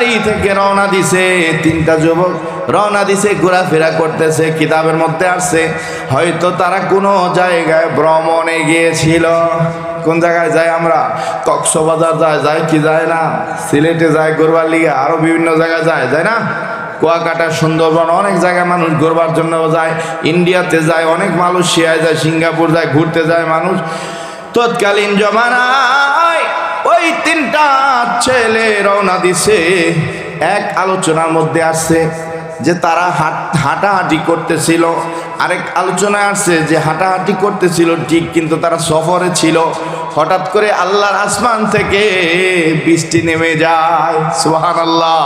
বাড়ি থেকে রওনা দিছে। তিনটা যুবক রওনা দিছে, ঘোরাফেরা করতেছে, কিতাবের মধ্যে আসছে। হয়তো তারা কোনো জায়গায় ভ্রমণে গিয়েছিল। কোন জায়গায় যাই আমরা? কক্সবাজার যায় যায় কি যায় না? সিলেটে যায়, ঘুরবার লিগে আরও বিভিন্ন জায়গায় যায় যায় না? কুয়াকাটা, সুন্দরবন, অনেক জায়গায় মানুষ ঘুরবার জন্য যায়। ইন্ডিয়াতে যায়, অনেক মানুষ শিয়ায় যায়, সিঙ্গাপুর যায়, ঘুরতে যায় মানুষ। তৎকালীন জমানায় ওই তিনটা ছেলে রওনা দিছে। এক আলোচনার মধ্যে আসছে যে তারা হাট, হাঁটাহাঁটি করতেছিল। আরেক আলোচনায় আসছে যে হাঁটাহাঁটি করতেছিল, ঠিক কিন্তু তারা সফরে ছিল। হঠাৎ করে আল্লাহর আসমান থেকে বৃষ্টি নেমে যায়। সোহান আল্লাহ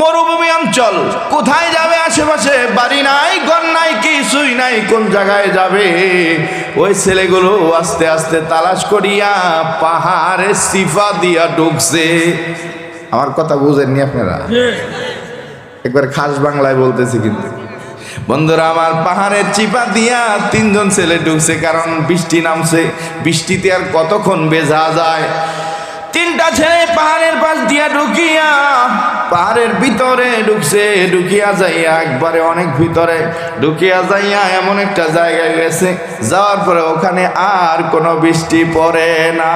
মরুভূমি অঞ্চল। কোথায় যাবে আশেপাশে? বাড়ি নাই ঘর নাই কিছুই নাই কোন জায়গায় যাবে? ওই ছেলেগুলো আস্তে আস্তে তালাশ করিয়া পাহাড়ে সিফা দিয়া ঢুকছে। আমার কথা বুঝেননি আপনারা? একবার খাস বাংলায় বলতেছি কিন্তু। বন্ধুরা আমার পাহাড়ের চিপা দিয়া তিনজন ছেলে ঢুকছে কারণ বৃষ্টি নামছে। বৃষ্টিতে আর কতক্ষণ বেজা যায় তিনটা ছেলে পাহাড়ের পাশ দিয়া ঢুকিয়া, পাহাড়ের ভিতরে ঢুকছে, ঢুকিয়া যাইয়া একবারে অনেক ভিতরে ঢুকিয়া যাইয়া এমন একটা জায়গায় গেছে। যাওয়ার পরে ওখানে আর কোনো বৃষ্টি পড়ে না।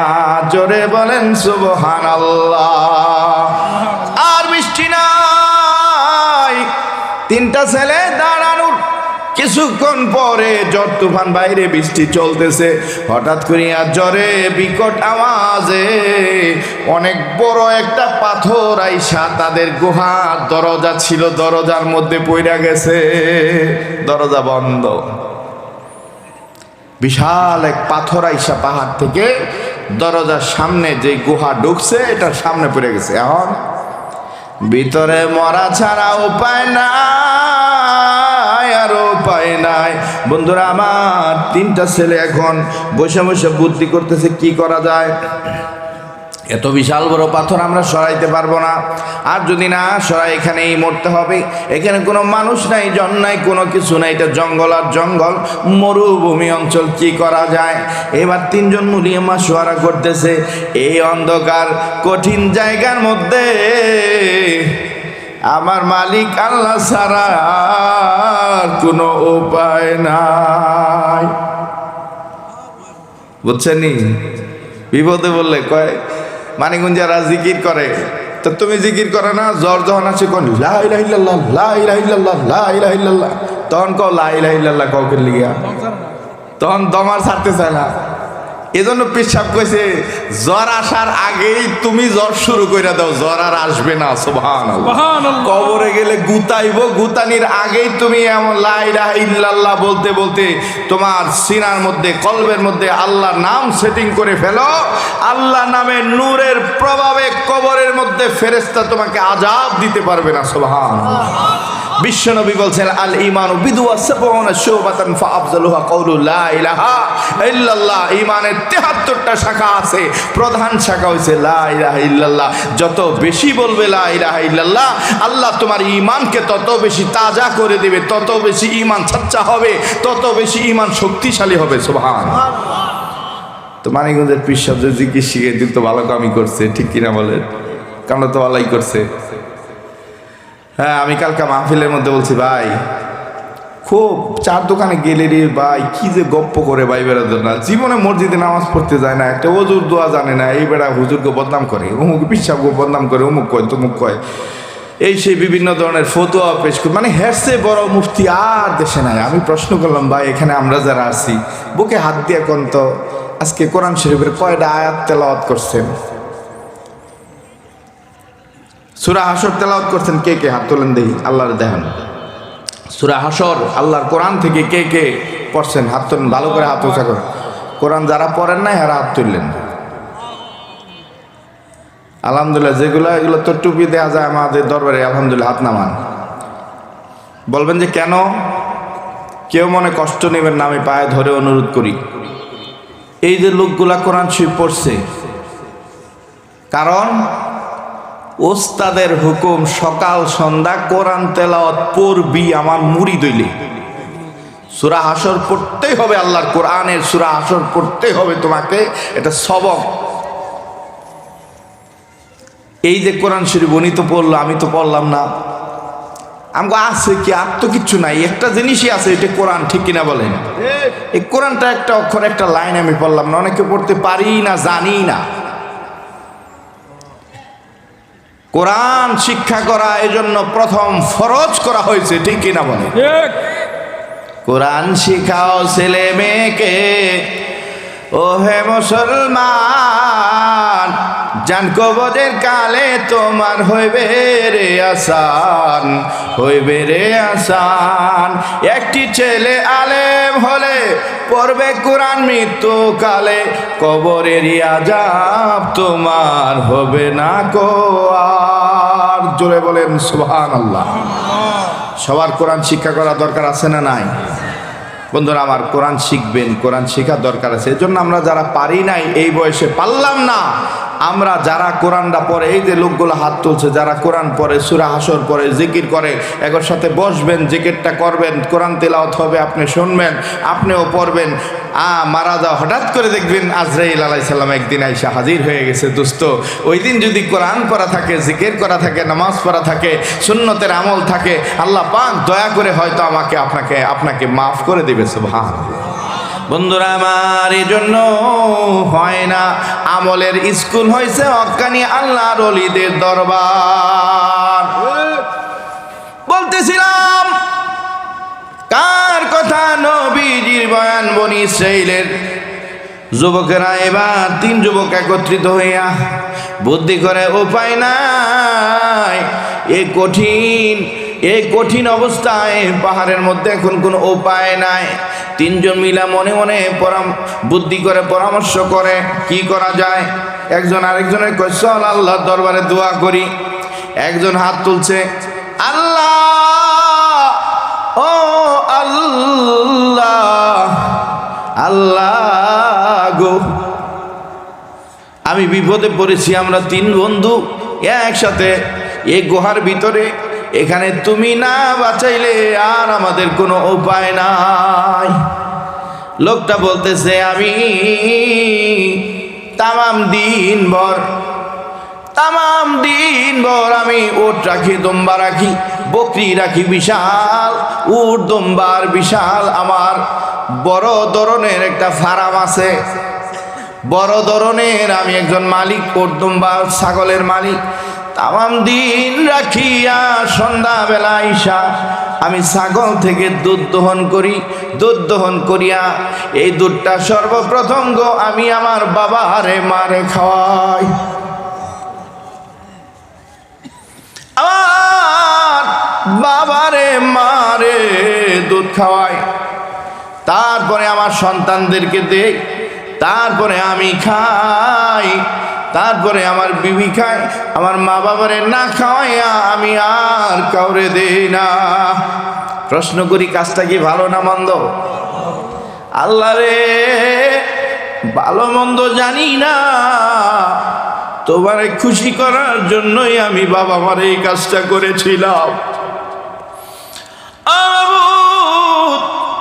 জোরে বলেন সুবহান আল্লাহ আর বৃষ্টি নাই। তিনটা ছেলে কিছুক্ষণ পরে জ্বর তুফান বাইরে বৃষ্টি চলতেছে। হঠাৎ করিয়া জ্বরে বিকট আওয়াজে অনেক বড় একটা পাথর আইসা তাদের গুহার দরজা ছিল, দরজার মধ্যে পইরা গেছে। দরজা বন্ধ। বিশাল এক পাথর আইসা পাহাড় থেকে দরজার সামনে যে গুহা ঢুকছে, এটার সামনে পড়ে গেছে। এখন ভিতরে মরা ছাড়া উপায় নাই। উপায় নাই। বন্ধুরা, আমার তিনটা ছেলে এখন বসে বসে বুদ্ধি করতেছে, কি করা যায়? এত বিশাল বড় পাথর আমরা সরাইতে পারব না। আর যদি না সরাই, এখানেই মরতে হবে। এখানে কোনো মানুষ নাই, জন নাই, কোনো কিছু নাই। এটা জঙ্গল আর জঙ্গল। মরুভূমি অঞ্চল, কি করা যায়? এবার তিনজন মুলিয়ামা সোয়ারা করতেছে। এই অন্ধকার কঠিন জায়গার মধ্যে আমার মালিক আল্লাহ ছাড়া কোনো উপায় নাই। বুঝছেন বিপদে বললে কয় মানিগুঞ্জারা জিকির করে। তো তুমি জিকির করে না, জ্বর যখন আছে কোন লাইলাহিল্লাহ তখন কও লাইলাহিল্লাহ কাউকে লিগিয়া। তখন দমার ছাড়তে চায় না। এজন্য পেশাব কইছে জ্বর আসার আগেই তুমি জ্বর শুরু করে দাও জ্বর আর আসবে না সোভান কবরে গেলে গুতাইব গুতানির আগেই তুমি এমন লাইলা ইল্লাল্লাহ বলতে বলতে তোমার সিনার মধ্যে কলবের মধ্যে আল্লাহর নাম সেটিং করে ফেলো। আল্লাহ নামে নূরের প্রভাবে কবরের মধ্যে ফেরেস্তা তোমাকে আজাব দিতে পারবে না সোভান বিশ্বনবী বলছেন, আল ইমান ইমানের 73টা শাখা আছে। প্রধান শাখা ইলাহা ইল্লাল্লাহ। যত বেশি বলবে লা ইলাহা ইল্লাল্লাহ, আল্লাহ তোমার ইমানকে তত বেশি তাজা করে দেবে, তত বেশি ইমান সচ্চা হবে, তত বেশি ইমান শক্তিশালী হবে, সুবহান। তো মানিকগঞ্জের পিসাব যে জিকির শিখে দিল, তো ভালো কামই করছে, ঠিক কিনা বলে কামটা তো ভালোই করছে। হ্যাঁ আমি কালকে মাহফিলের মধ্যে বলছি, ভাই, খুব চার দোকানে গেলে রে ভাই, কি যে গপ্প করে ভাই বেড়াতে না। জীবনে মসজিদে নামাজ পড়তে যায় না, একটা ওজুর দোয়া জানে না, এই বেড়া হুজুরকে বদনাম করে, অমুক পিসাবকে বদনাম করে, অমুক কয়, তমুক কয়। এই সেই বিভিন্ন ধরনের ফতোয়া পেশ করে মানে হেরসে বড় মুফতি আর দেশে নাই। আমি প্রশ্ন করলাম, ভাই, এখানে আমরা যারা আছি, বুকে হাত দিয়ে কোন তো আজকে কোরআন শরীফের কয়টা আয়াত তেলাওয়াত করছেন? সুরা হাসর তেলাওয়াত করছেন কে কে? হাত তোলেন দেখি, আল্লাহর দেখান। সুরা হাসর আল্লাহর কোরআন থেকে কে কে পড়ছেন? হাত তোলেন, ভালো করে হাত উঁচা করেন। কোরআন যারা পড়েন নাই, এরা হাত তুললেন। আলহামদুলিল্লাহ, যেগুলো, এগুলো তো টুপি দেওয়া যায় আমাদের দরবারে, আলহামদুলিল্লাহ, হাত নামান। বলবেন যে কেন? কেউ মনে কষ্ট নেবেন না, আমি পায়ে ধরে অনুরোধ করি। এই যে লোকগুলা কোরআন শরীফ পড়ছে, কারণ ওস্তাদের হুকুম, সকাল, সন্ধ্যা, কোরআন, তেলাওয়াত পড়বি আমার মুড়ি দইলে সুরা হাসর পড়তেই হবে আল্লাহর কোরআনের সুরা হাসর পড়তেই হবে তোমাকে, এটা সবক। এই যে কোরআন শরীফ উনি তো পড়ল, আমি তো পড়লাম না। আমাকে আছে কি, আর তো কিচ্ছু নাই, একটা জিনিসই আছে, এটা কোরআন, ঠিক কিনা বলেন? এই কোরআনটা একটা অক্ষর, একটা লাইন আমি পড়লাম না, অনেকে পড়তে পারি না, জানি না। কোরআন শিক্ষা করা এজন্য প্রথম ফরজ করা হয়েছে ঠিক কিনা বলে কোরআন শিখাও ছেলে মেয়েকে ও হে মুসলমান জান কবদের কালে তোমার হইবে রে আসান হইবে রে আসান। একটি ছেলে আলেম হলে পড়বে কোরআন মৃত্যু কালে কবরের আজাব তোমার হবে না কো আর। জোরে বলেন সুবহান আল্লাহ সবার কোরআন শিক্ষা করা দরকার আছে না নাই? বন্ধুরা, আমার কোরআন শিখবেন, কোরআন শেখার দরকার আছে। এজন্য আমরা যারা পারি নাই, এই বয়সে পারলাম না। আমরা যারা কোরআনটা পড়ে, এই যে লোকগুলো হাত তুলছে, যারা কোরআন পড়ে, সুরা হাসর পড়ে, জিকির করে একর সাথে বসবেন, জিকিরটা করবেন, কোরআন তেলাওয়াত হবে, আপনি শুনবেন, আপনিও পড়বেন। আ, মারা যাও হঠাৎ করে দেখবেন আজরাইল আলাই সাল্লাম একদিন আইসা হাজির হয়ে গেছে, দোস্ত। ওই দিন যদি কোরআন পড়া থাকে, জিকির করা থাকে, নামাজ পড়া থাকে, সুন্নতের আমল থাকে, আল্লাহ পাক দয়া করে হয়তো আমাকে, আপনাকে আপনাকে মাফ করে দেবে সুবহান বন্ধুরা, আমার জন্য হয় না। আমলের স্কুল হয়েছে অজ্ঞানী আল্লাহর অলিদের দরবার। বলতেছিলাম, কার কথা নবীজির বয়ান বনি সেইলের যুবকেরা এবার তিন যুবক একত্রিত হইয়া বুদ্ধি করে, উপায় নাই। এই কঠিন এই কঠিন অবস্থায় পাহাড়ের মধ্যে এখন কোনো উপায় নাই। তিনজন মিলা মনে মনে পরাম, বুদ্ধি করে পরামর্শ করে, কি করা যায়? একজন আরেকজনের কয়, চল আল্লাহ দরবারে দোয়া করি। একজন হাত তুলছে, আল্লাহ, ও আল্লাহ আল্লাহ গো। আমি বিপদে পড়েছি, আমরা তিন বন্ধু একসাথে এই গুহার ভিতরে এখানে তুমি না বাঁচাইলে আর আমাদের কোনো উপায় নাই। লোকটা বলতেছে, আমি তামাম দিন ভর তামাম দিন ভর আমি ওট রাখি, দম্বা রাখি, বকরি রাখি বিশাল, উট দম্বার বিশাল, আমার বড় ধরনের একটা ফার্ম আছে। বড় ধরনের আমি একজন মালিক করদুম্বা ছাগলের মালিক তামাম দিন রাখিয়া সন্ধ্যাবেলা আইসা আমি ছাগল থেকে দুধ দহন করি, দুধ দহন করিয়া এই দুধটা সর্বপ্রথম গো আমি আমার বাবারে মারে খাওয়াই। আমার বাবারে মারে দুধ খাওয়াই। তারপরে আমার সন্তানদেরকে দেই, তারপরে আমি খাই। তারপরে আমার বিবি খায় আমার মা বাবারে না খাওয়াইয়া আমি আর কাউরে দেই না। প্রশ্ন করি, কাজটা কি ভালো না মন্দ? আল্লাহ রে, ভালো মন্দ জানি না। তোমারে খুশি করার জন্যই আমি বাবা মার এই কাজটা করেছিলাম।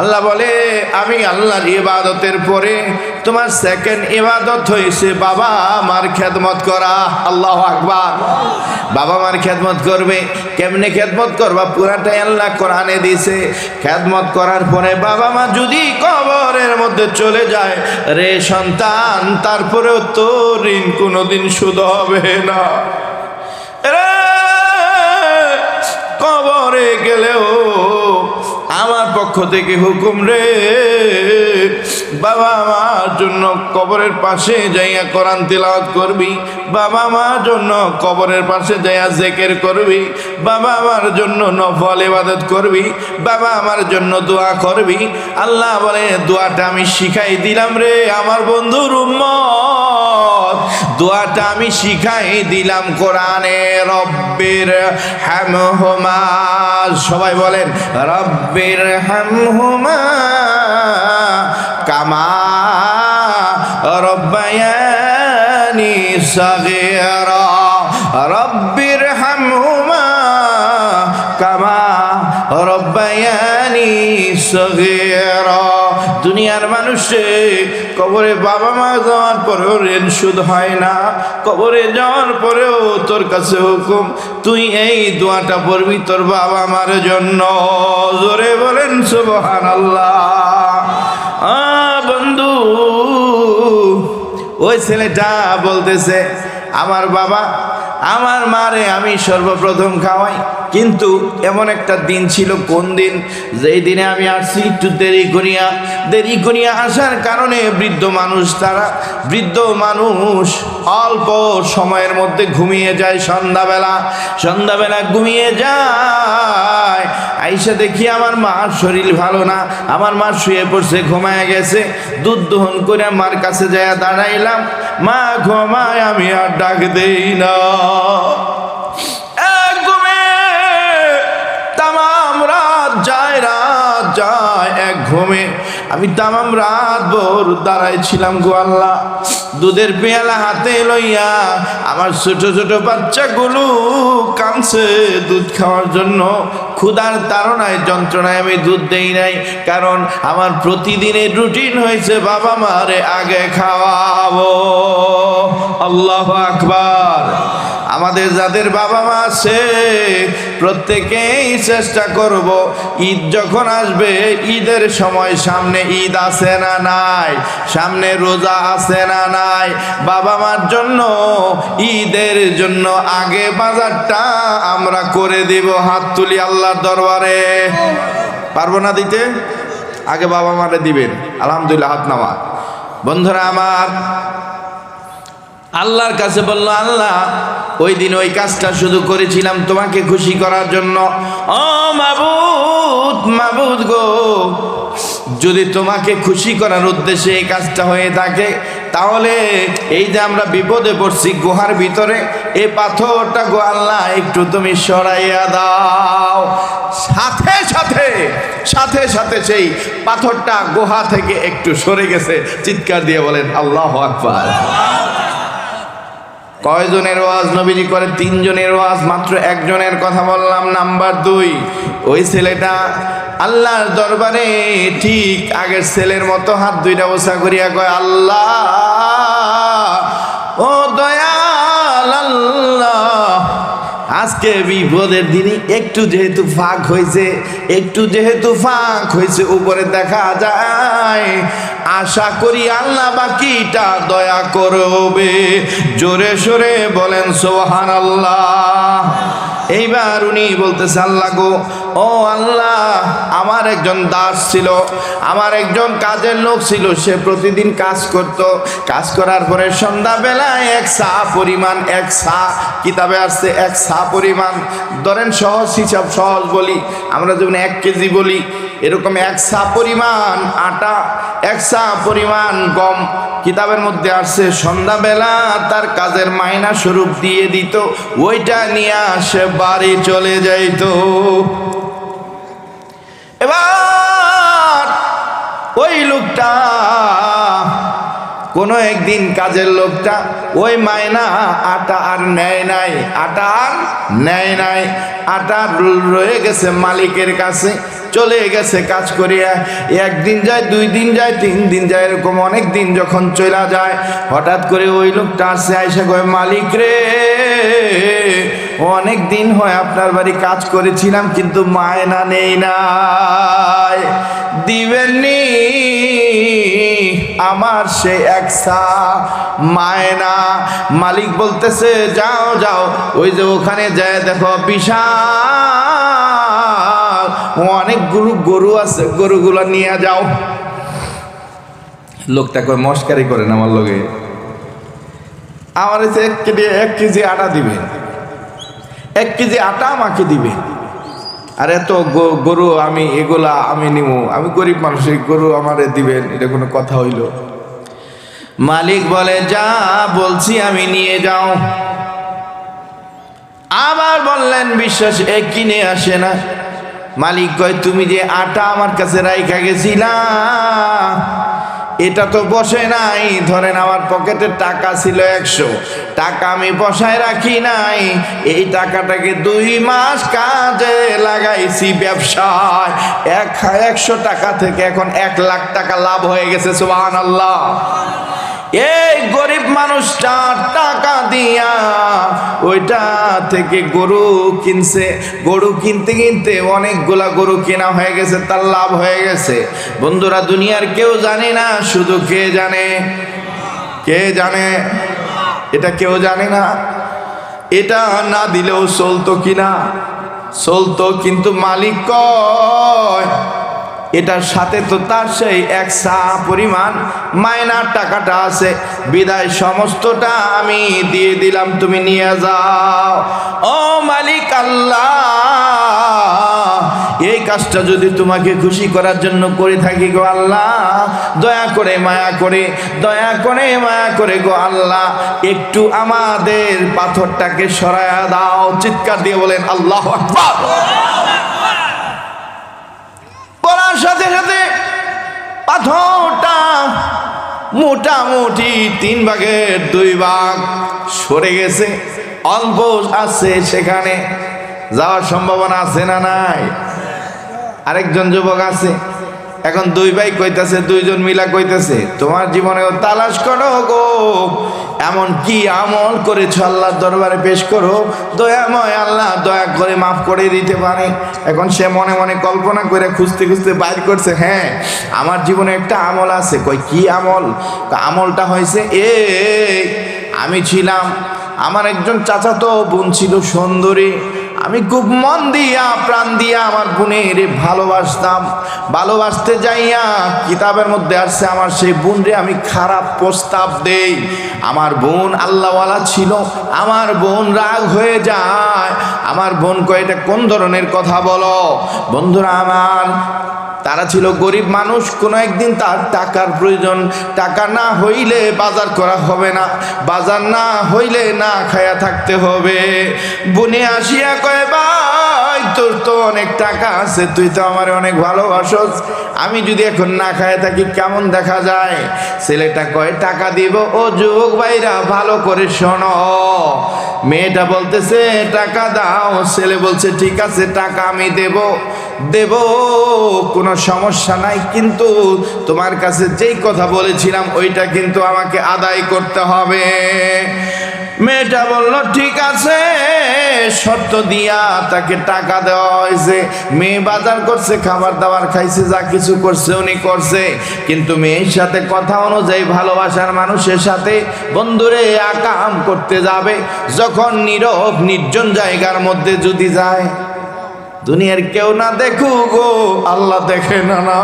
আল্লাহ বলে, আমি আল্লাহর ইবাদতের পরে তোমার সেকেন্ড ইবাদত হয়েছে বাবা আমার খেদমত করা। আল্লাহ আকবার। বাবা মার খেদমত করবে। কেমনে খেদমত করবা? পুরাটাই আল্লাহ কোরআনে দিছে খেদমত করার পরে বাবা মা যদি কবরের মধ্যে চলে যায়, রে সন্তান, তারপরেও তো ঋণ কোনোদিন শুধ হবে না। কবরে গেলেও আমার পক্ষ থেকে হুকুম রে, বাবা মার জন্য কবরের পাশে যাইয়া কোরআন তিলাওয়াত করবি, বাবা মার জন্য কবরের পাশে যাইয়া জেকের করবি, বাবা আমার জন্য নফল ইবাদত করবি, বাবা আমার জন্য দোয়া করবি। আল্লাহ বলে, দোয়াটা আমি শিখাই দিলাম রে আমার বন্ধুর উম্মত। দোয়াটা আমি শিখাই দিলাম কোরআনে, রব্বির হামহুমা। সবাই বলেন, রব্বির হামহুমা কামা রব্বায়ানি সাগীরা। রব্বির হামহুমা কামা রব্বায়ানি সগীরা। দুনিয়ার মানুষে, কবরে বাবা মা যাওয়ার পরেও ঋণ সুদ হয় না। কবরে যাওয়ার পরেও তোর কাছে হুকুম, তুই এই দোয়াটা পড়বি তোর বাবা মার জন্য। জোরে বলেন সুবহান আল্লাহ বন্ধু, ওই ছেলেটা বলতেছে, আমার বাবা, আমার মারে আমি সর্বপ্রথম খাওয়াই কিন্তু এমন একটা দিন ছিল কোন দিন? যেই দিনে আমি আসছি, একটু দেরি করিয়া দেরি করিয়া আসার কারণে বৃদ্ধ মানুষ, তারা, বৃদ্ধ মানুষ অল্প সময়ের মধ্যে ঘুমিয়ে যায় সন্ধ্যাবেলা। সন্ধ্যাবেলা ঘুমিয়ে যায়। আইসা দেখি আমার মার শরীর ভালো না, আমার মা শুয়ে পড়ছে, ঘুমায় গেছে। দুধ দহন করে মার কাছে যায় দাঁড়াইলাম। মা ঘুমায়, আমি আর ডাক দেই না। ঘুমে আমি তামাম রাত ভোর দাঁড়াই ছিলাম গো আল্লাহ। দুধের পেয়ালা হাতে লইয়া আমার ছোট ছোট বাচ্চাগুলো কামছে দুধ খাওয়ার জন্য। ক্ষুধার তাড়নায়, যন্ত্রণায় আমি দুধ দেই নাই, কারণ আমার প্রতিদিনের রুটিন হয়েছে, বাবা মারে আগে খাওয়াবো। আল্লাহ আকবার। আমাদের যাদের বাবা মা আছে, প্রত্যেকেই চেষ্টা করব ঈদ যখন আসবে, ঈদের সময় সামনে ঈদ আছে না নাই, সামনে রোজা আছে না নাই বাবা মার জন্য, ঈদের জন্য আগে বাজারটা আমরা করে দিব হাত তুলি আল্লাহর দরবারে। পারব না দিতে? আগে বাবা মারে দিবেন, আলহামদুলিল্লাহ হাত নামা। বন্ধুরা আমার আল্লাহর কাছে বলল, আল্লাহ ওই দিন ওই কাজটা শুধু করেছিলাম তোমাকে খুশি করার জন্য। ও মাবুদ মাবুদ গো, যদি তোমাকে খুশি করার উদ্দেশ্যে এই কাজটা হয়ে থাকে, তাহলে এই যে আমরা বিপদে পড়ছি গুহার ভিতরে এই পাথরটা গো আল্লাহ, একটু তুমি সরাইয়া দাও। সাথে সাথে সাথে সাথে সেই পাথরটা গুহা থেকে একটু সরে গেছে। চিৎকার দিয়ে বলেন, আল্লাহ আকবার। কয়জনের ওয়াজ নবীজি করে তিনজনের ওয়াজ, মাত্র একজনের কথা বললাম। নাম্বার দুই, ওই ছেলেটা আল্লাহর দরবারে ঠিক আগের ছেলের মতো হাত দুইটা ওষা করিয়া কয়, আল্লাহ! আজকে বিপদের দিনই একটু যেহেতু ফাঁক হয়েছে, একটু যেহেতু ফাঁক হয়েছে, উপরে দেখা যায়। আশা করি আল্লাহ বাকিটা দয়া করবে। জোরে সোরে বলেন সোহান আল্লাহ এইবার উনি বলতেছে, আল্লাহ গো, ও আল্লাহ, আমার একজন দাস ছিল, আমার একজন কাজের লোক ছিল, সে প্রতিদিন কাজ করত, কাজ করার পরে সন্ধ্যাবেলায় এক সা পরিমাণ, এক সা কিতাবে আসছে এক সা পরিমাণ, ধরেন সহজ হিসাব, সহজ বলি, আমরা যেমন এক কেজি বলি, এরকম এক সা পরিমাণ, আটা এক সা পরিমাণ গম কিতাবের মধ্যে আসছে, সন্ধ্যাবেলা তার কাজের মাইনা স্বরূপ দিয়ে দিত, ওইটা নিয়ে আসে বাড়ি চলে যাইত। এবার ওই লোকটা কোনো একদিন কাজের লোকটা, ওই মায়না আটা আর নেয় নাই, আটা আর নেয় নাই। আটা রয়ে গেছে মালিকের কাছে, চলে গেছে কাজ করিয়া। একদিন যায়, দুই দিন যায়, তিন দিন যায়, এরকম অনেক দিন যখন চলা যায়, হঠাৎ করে ওই লোকটা আসে, আইসা কয়, মালিক রে, অনেক দিন হয় আপনার বাড়ি কাজ করেছিলাম, কিন্তু মায়না নেই নাই। দিবেননি? আমার সে একসা মায়না। মালিক বলতেছে, যাও যাও। ওই যে ওখানে যায়, দেখো, বিশাল। অনেকগুলো গরু আছে, গরুগুলো নিয়ে যাও। লোকটা কয়, মস্কারি করেন আমার লোকে আমার এক কেজি এক কেজি আটা দিবে। এক কেজি আটা আমাকে দিবে। আর এত গরু আমি, এগুলা আমি নিব আমি গরিব মানুষ, এই গরু আমারে দিবেন, এটা কোনো কথা হইল। মালিক বলে, যা বলছি আমি নিয়ে যাও। আবার বললেন, বিশ্বাস, এ কিনে আসে না। মালিক কয়, তুমি যে আটা আমার কাছে রাইখা গেছিলা এটা তো বসে নাই। ধরেন আমার পকেটে টাকা ছিল একশো। টাকা আমি বসায় রাখি নাই। এই টাকাটাকে দুই মাস কাজে লাগাইছি ব্যবসায়। এক একশো টাকা থেকে এখন এক লাখ টাকা লাভ হয়ে গেছে সুবাহ আল্লাহ এই গরিব মানুষটা টাকা দিয়া ওইটা থেকে গরু কিনছে। গরু কিনতে কিনতে অনেকগুলা গরু কেনা হয়ে গেছে, তার লাভ হয়ে গেছে। বন্ধুরা, দুনিয়ার কেউ জানে না, শুধু কে জানে? কে জানে? এটা কেউ জানে না। এটা না দিলেও চলতো কিনা? চলতো, কিন্তু মালিক কয়? এটার সাথে তো তার সেই এক সা পরিমাণ মায়নার টাকাটা আছে। বিদায় সমস্তটা আমি দিয়ে দিলাম, তুমি নিয়ে যাও। ও মালিক আল্লাহ, এই কাজটা যদি তোমাকে খুশি করার জন্য করে থাকি গো আল্লাহ, দয়া করে মায়া করে, দয়া করে মায়া করে গো আল্লাহ, একটু আমাদের পাথরটাকে সরায়া দাও, চিৎকার দিয়ে বলেন, আল্লাহ আকবার। বলার সাথে সাথে পাথরটা মোটামুটি তিন ভাগের দুই ভাগ সরে গেছে। অল্প আছে সেখানে। যাওয়ার সম্ভাবনা আছে না নাই? আরেকজন যুবক আছে। এখন দুই ভাই কইতাছে, দুইজন মিলা কইতাছে, তোমার জীবনে তালাশ করো গো। এমন কি আমল করেছ আল্লাহর দরবারে পেশ করো? দয়াময় আল্লাহ, দয়া করে মাফ করে দিতে পারে। এখন সে মনে মনে কল্পনা করে খুঁজতে খুঁজতে বাইর করছে হ্যাঁ আমার জীবনে একটা আমল আছে। কই, কি আমল? আমলটা হয়েছে, এ, আমি ছিলাম, আমার একজন চাচাতো বোন ছিল সুন্দরী। আমি খুব মন দিয়া, প্রাণ দিয়া আমার বোনের ভালোবাসতাম। ভালোবাসতে যাইয়া কিতাবের মধ্যে আসছে, আমার সেই বোনরে আমি খারাপ প্রস্তাব দেই। আমার বোন আল্লাহওয়ালা ছিল, আমার বোন রাগ হয়ে যায়। আমার বোন কয়টা কোন ধরনের কথা বলো? বন্ধুরা আমার, তারা ছিল গরিব মানুষ, কোনো একদিন তার টাকার প্রয়োজন, টাকা না হইলে বাজার করা হবে না, বাজার না হইলে না খায়া থাকতে হবে। বুনে আসিয়া কয়, ভাই, তোর তো অনেক টাকা আছে, তুই তো আমার অনেক ভালোবাসস। আমি যদি এখন না খায়া থাকি, কেমন দেখা যায়? ছেলেটা কয়, টাকা দিব, ও যুবক ভাইরা, ভালো করে শোনো। মেয়েটা বলতেছে, টাকা দাও ছেলে বলছে, ঠিক আছে, টাকা আমি দেব। দেব, কোনো সমস্যা নাই, কিন্তু তোমার কাছে যেই কথা বলেছিলাম, ওইটা কিন্তু আমাকে আদায় করতে হবে। মেয়েটা বলল, ঠিক আছে, শর্ত দিয়া তাকে টাকা দেওয়া হয়েছে। মেয়ে বাজার করছে, খাবার দাবার খাইছে, যা কিছু করছে উনি করছে। কিন্তু মেয়ের সাথে কথা অনুযায়ী ভালোবাসার মানুষের সাথে বন্ধুরে আকাম করতে যাবে। যখন নীরব, নির্জন জায়গার মধ্যে যদি যায়, দুনিয়ার কেউ না দেখুক গো, আল্লাহ দেখে না না।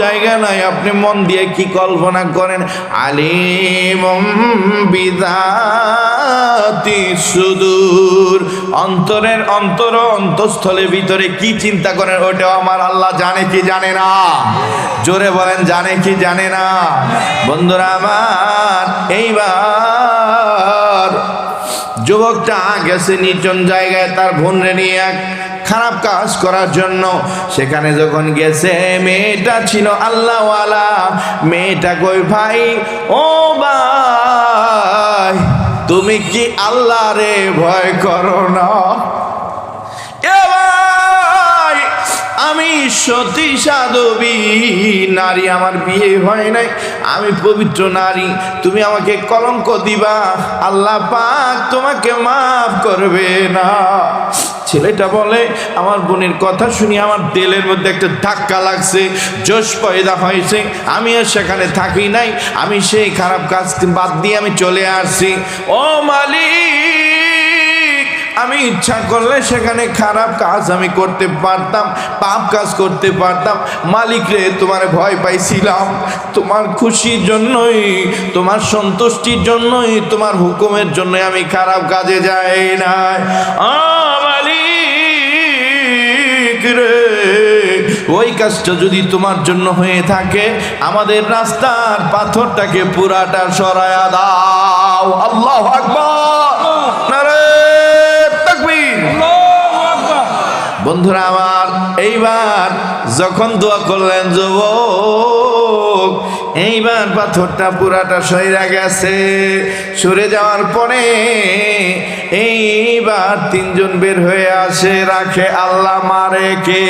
জায়গা নাই, আপনি মন দিয়ে কি কল্পনা করেন? আলিম বিদাতি সুদূর। অন্তরের অন্তর অন্তঃস্থলের ভিতরে কি চিন্তা করেন, ওটাও আমার আল্লাহ জানে কি জানে না। জোরে বলেন, জানে কি জানে না? বন্ধুরা আমার, এইবার যুবকটা গেছে নির্জন জায়গায় তার বোনরে নিয়ে এক খারাপ কাজ করার জন্য। সেখানে যখন গেছে, মেয়েটা ছিল আল্লাহওয়ালা। মেয়েটা কই ভাই, ও ভাই, তুমি কি আল্লাহ রে ভয় করো না? আমি সতী সাধবী নারী আমার বিয়ে হয় নাই। আমি পবিত্র নারী, তুমি আমাকে কলঙ্ক দিবা। আল্লাহ পাক তোমাকে মাফ করবে না। ছেলেটা বলে, আমার বোনের কথা শুনি আমার দেলের মধ্যে একটা ধাক্কা লাগছে, জোশ পয়দা হয়েছে। আমি আর সেখানে থাকি নাই, আমি সেই খারাপ কাজ বাদ দিয়ে আমি চলে আসছি। ও মালিক! আমি ইচ্ছা করলে সেখানে খারাপ কাজ আমি করতে পারতাম, পাপ কাজ করতে পারতাম। মালিক রে, তোমার ভয় পাইছিলাম। তোমার খুশির জন্যই, তোমার সন্তুষ্টির জন্যই, তোমার হুকুমের জন্য আমি খারাপ কাজে যাই না মালিক রে, ওই কাজটা যদি তোমার জন্য হয়ে থাকে, আমাদের রাস্তার পাথরটাকে পুরাটা সরায়া দাও। আল্লাহ আকবার। বন্ধুরা আমার, এইবার যখন দোয়া করলেন যুবক, এইবার পাথরটা পুরাটা সইরা গেছে। সরে যাওয়ার পরে এইবার তিনজন বের হয়ে আসে, রাখে আল্লাহ মারে কে?